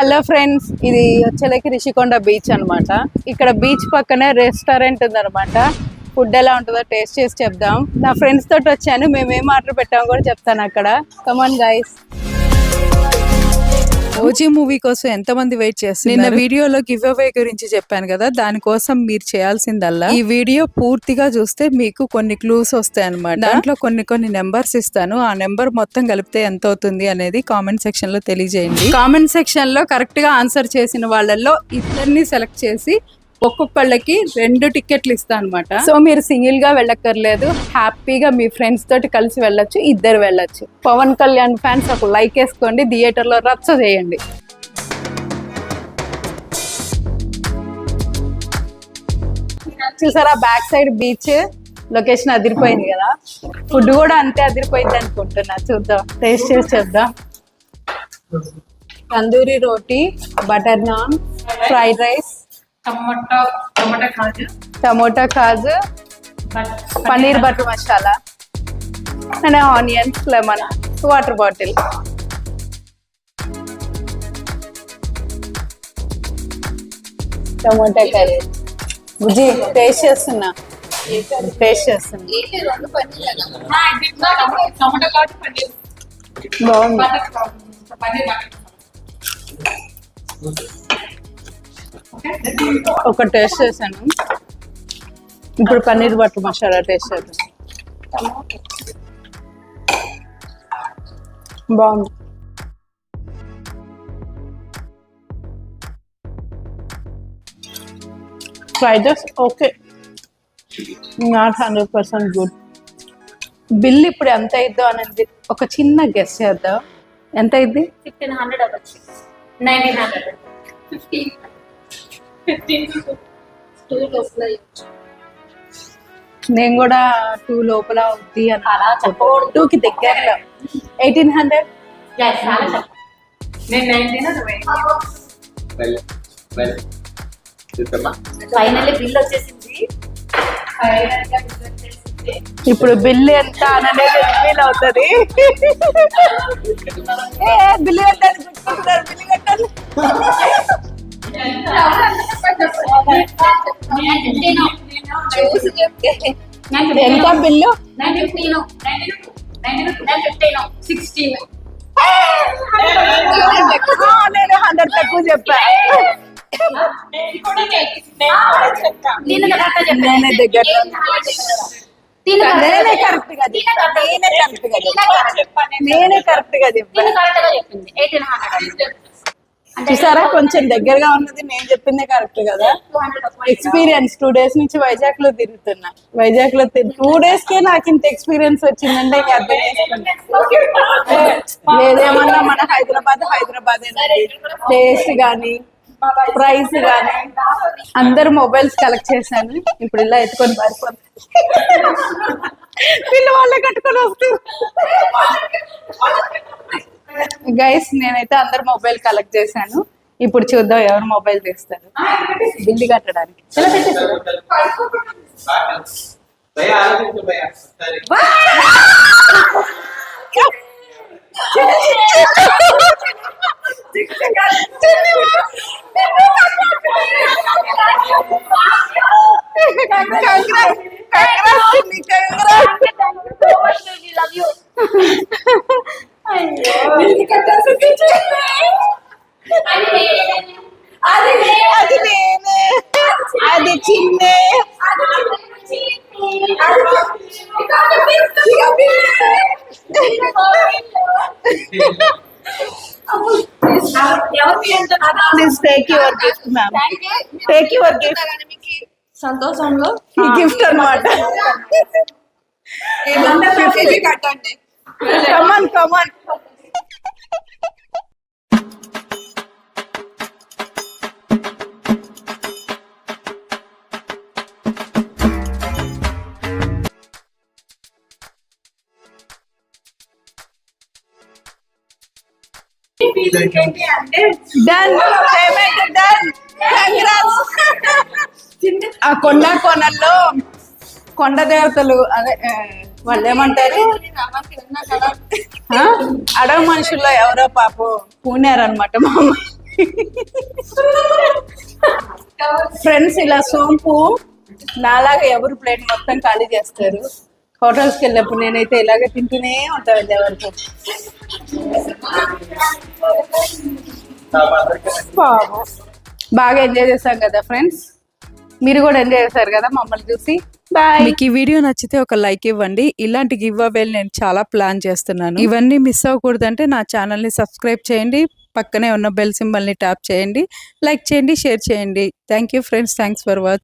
Hello friends ఇది వచ్చేలకి Rishikonda beach అన్నమాట. ఇక్కడ బీచ్ పక్కనే రెస్టారెంట్ ఉందన్నమాట. ఫుడ్ ఎలా ఉంటుందో టేస్ట్ చేసి చెప్దాం. నా ఫ్రెండ్స్ తోటి వచ్చాను మేము ఏం ఆర్డర్ పెట్టాము కూడా చెప్తాను అక్కడ. కమాన్ గైస్ ఓజీ మూవీ కోసం ఎంతమంది వెయిట్ చేస్తున్నారు? నిన్న వీడియోలో గివ్ అవే గురించి చెప్పాను కదా దానికోసం మీరు చేయాల్సిందల్లా. ఈ వీడియో పూర్తిగా చూస్తే మీకు కొన్ని క్లూస్ వస్తాయి అనమాట దాంట్లో కొన్ని కొన్ని నెంబర్స్ ఇస్తాను. ఆ నెంబర్ మొత్తం కలిపితే ఎంత అవుతుంది అనేది కామెంట్ సెక్షన్లో తెలియజేయండి. కామెంట్ సెక్షన్లో కరెక్ట్గా ఆన్సర్ చేసిన వాళ్ళల్లో ఇద్దరిని సెలెక్ట్ చేసి ఒక్కొక్కళ్ళకి రెండు టికెట్లు ఇస్తా అనమాట సో మీరు సింగిల్గా వెళ్ళక్కర్లేదు. హ్యాపీగా మీ ఫ్రెండ్స్ తోటి కలిసి వెళ్ళొచ్చు ఇద్దరు వెళ్ళొచ్చు. పవన్ కళ్యాణ్ ఫ్యాన్స్ ఒక లైక్ వేసుకోండి థియేటర్లో రచ్చ చేయండి. చూసారా బ్యాక్ సైడ్ బీచ్ లొకేషన్ అదిరిపోయింది కదా. ఫుడ్ కూడా అంతే అదిరిపోయింది అనుకుంటున్నా. చూద్దాం టేస్ట్ చేసి చూద్దాం tandoori roti butter naan fried rice tomato tomato kaju. Tomato kaju paneer butter masala and onions lemon water bottle. Tomato curry. Bujji taste చేస్తున్నా. టేస్ట్ చేస్తున్నా. బాగుంది. ఒక టేస్ట్ చేశాను. ఇప్పుడు పన్నీర్ బటర్ మసాలా టేస్ట్ చేద్దాం. బాగుంది. Fried rice okay not hundred percent good bill ఇప్పుడు ఎంత అయిద్దో అనేది ఒక చిన్న గెస్ చేద్దాం. ఎంత అయింది ఫిఫ్టీన్ హండ్రెడ్ అవ్వచ్చు. Nineteen hundred fifteen fifteen two లోపల నేను కూడా టూ లోపల ఉంది అని అలా చెప్పకూడదు. టూ కి దగ్గరలో. Eighteen hundred? ఫైనల్లీ బిల్ వచ్చేసింది. బిల్ ఇప్పుడు బిల్ ఎంత అనేది రివీల్ అవుతుంది. ఏ బిల్ కట్టాలి గుర్తుకుంటున్నారు బిల్ కట్టాలి. చూసి చెప్తే ఎంత బిల్లు నైన్ సిక్స్టీన్ హండ్రెడ్ తక్కువ చెప్పా నేనే దగ్గరలో నేనే కరెక్ట్గా. నేనే కరెక్ట్గా. నేనే కరెక్ట్గా చెప్పా చెప్పింది ఎయిటీన్ హండ్రెడ్ చూసారా? కొంచెం దగ్గరగా ఉన్నది. నేను చెప్పిందే కరెక్ట్ కదా. ఎక్స్పీరియన్స్ టూ డేస్ నుంచి వైజాగ్లో తిరుగుతున్నా. వైజాగ్లో టూ డేస్ కే నాకు ఇంత ఎక్స్పీరియన్స్ వచ్చిందంటే ఇంకా అర్థం చేసుకున్నా ఏదేమన్నా మన హైదరాబాద్ హైదరాబాద్ టేస్ట్ గానీ ప్రైస్ గానీ అందరు మొబైల్స్ కలెక్ట్ చేశాను. ఇప్పుడు ఇలా ఎత్తుకొని పారిపోతుంది వీళ్ళు వాళ్ళే కట్టుకొని వస్తారు గైస్ నేనైతే అందరు మొబైల్ కలెక్ట్ చేశాను. ఇప్పుడు చూద్దాం ఎవరు మొబైల్ తీస్తారు. బిల్లు కట్టడానికి ఒకసారి అది అది నేనే అది చిన్నే please take your gift ma'am take your gift సంతోషంలో ఈ గిఫ్ట్ అన్నమాట కట్టండి. Come on come on done payment done ఆ కొండ కోనల్లో కొండ దేవతలు అదే వాళ్ళు ఏమంటారు? అడవి మనుషుల్లో ఎవరో పాపం పూనారనమాట మా ఫ్రెండ్స్ ఇలా సోంపు నాలాగా ఎవరు ప్లేట్ మొత్తం ఖాళీ చేస్తారు? హోటల్స్కి వెళ్ళినప్పుడు నేనైతే ఇలాగే తింటూనే ఉంటాను ఎవరికి పాపం. బాగా ఎంజాయ్ చేశాం కదా ఫ్రెండ్స్? మీరు కూడా ఎంజాయ్ చేశారు కదా మమ్మల్ని చూసి? బాయ్ మీకు ఈ వీడియో నచ్చితే ఒక లైక్ ఇవ్వండి. ఇలాంటి గివ్ అవేలు నేను చాలా ప్లాన్ చేస్తున్నాను. ఇవన్నీ మిస్ అవ్వకూడదంటే నా ఛానల్ని సబ్స్క్రైబ్ చేయండి. పక్కనే ఉన్న బెల్ సింబల్ని ట్యాప్ చేయండి. లైక్ చేయండి షేర్ చేయండి. Thank you friends thanks for watch